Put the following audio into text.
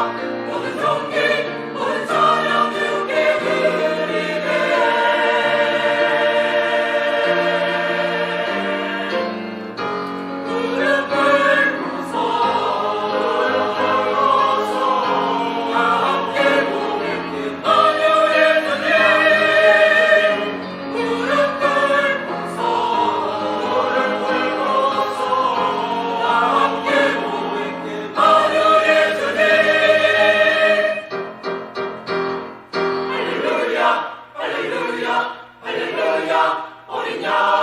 walk. Оля, Оля.